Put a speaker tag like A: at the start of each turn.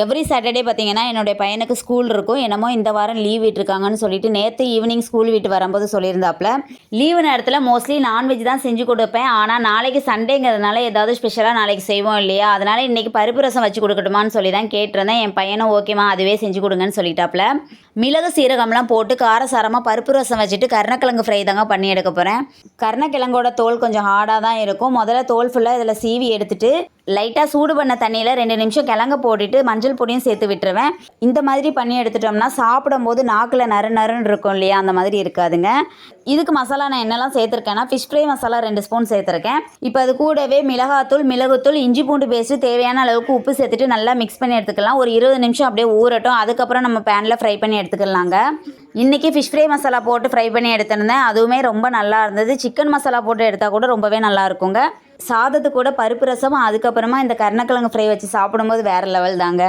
A: Every Saturday பார்த்தீங்கன்னா என்னுடைய பையனுக்கு ஸ்கூல் இருக்கும். என்னமோ இந்த வாரம் லீவ் விட்டுருக்காங்கன்னு சொல்லிட்டு நேற்று ஈவினிங் ஸ்கூல் விட்டு வரும்போது சொல்லியிருந்தாப்புல. லீவு நேரத்தில் மோஸ்ட்லி நான்வெஜ் தான் செஞ்சு கொடுப்பேன். ஆனால் நாளைக்கு சண்டேங்கிறதுனால ஏதாவது ஸ்பெஷலாக நாளைக்கு செய்வோம் இல்லையா? அதனால் இன்றைக்கி பருப்பு ரசம் வச்சு கொடுக்கட்டுமான்னு சொல்லி தான் கேட்டிருந்தேன். என் பையனும் ஓகேம்மா அதுவே செஞ்சு கொடுங்கன்னு சொல்லிட்டாப்புல. மிளகு சீரகம்லாம் போட்டு காரசாரமாக பருப்பு ரசம் வச்சுட்டு கருணக்கிழங்கு ஃப்ரை தாங்க பண்ணி எடுக்க போகிறேன் கருணக்கிழங்கோட தோல் கொஞ்சம் ஹார்டாக தான் இருக்கும். முதல்ல தோல் ஃபுல்லாக இதில் சீவி எடுத்துட்டு லைட்டாக சூடு பண்ண தண்ணியில் ரெண்டு நிமிஷம் கிழங்க போட்டுட்டு மஞ்சள் பொடியும் சேர்த்து விட்டுருவேன். இந்த மாதிரி பண்ணி எடுத்துட்டோம்னா சாப்பிடும்போது நாக்கில் நறு நறுன்னு இருக்கும் இல்லையா? அந்த மாதிரி இருக்காதுங்க. இதுக்கு மசாலா நான் என்னெல்லாம் சேர்த்துருக்கேன்னா ஃபிஷ் ஃப்ரை மசாலா ரெண்டு ஸ்பூன் சேர்த்துருக்கேன். இப்போ அது கூடவே மிளகாத்தூள் மிளகுத்தூள் இஞ்சி பூண்டு பேஸ்ட்டு தேவையான அளவுக்கு உப்பு சேர்த்துட்டு நல்லா மிக்ஸ் பண்ணி எடுத்துக்கலாம். ஒரு இருபது நிமிஷம் அப்படியே ஊறட்டும். அதுக்கப்புறம் நம்ம பேனில் ஃப்ரை பண்ணி எடுத்துக்கலாங்க. இன்றைக்கி ஃபிஷ் ஃப்ரை மசாலா போட்டு ஃப்ரை பண்ணி எடுத்திருந்தேன். அதுவுமே ரொம்ப நல்லா இருந்தது. சிக்கன் மசாலா போட்டு எடுத்தால் கூட ரொம்பவே நல்லா இருக்குங்க. சாதத்து கூட பருப்பு ரசம் அதுக்கப்புறமா இந்த கருணக்கிழங்கு ஃப்ரை வச்சு சாப்பிடும்போது வேறு லெவல் தாங்க.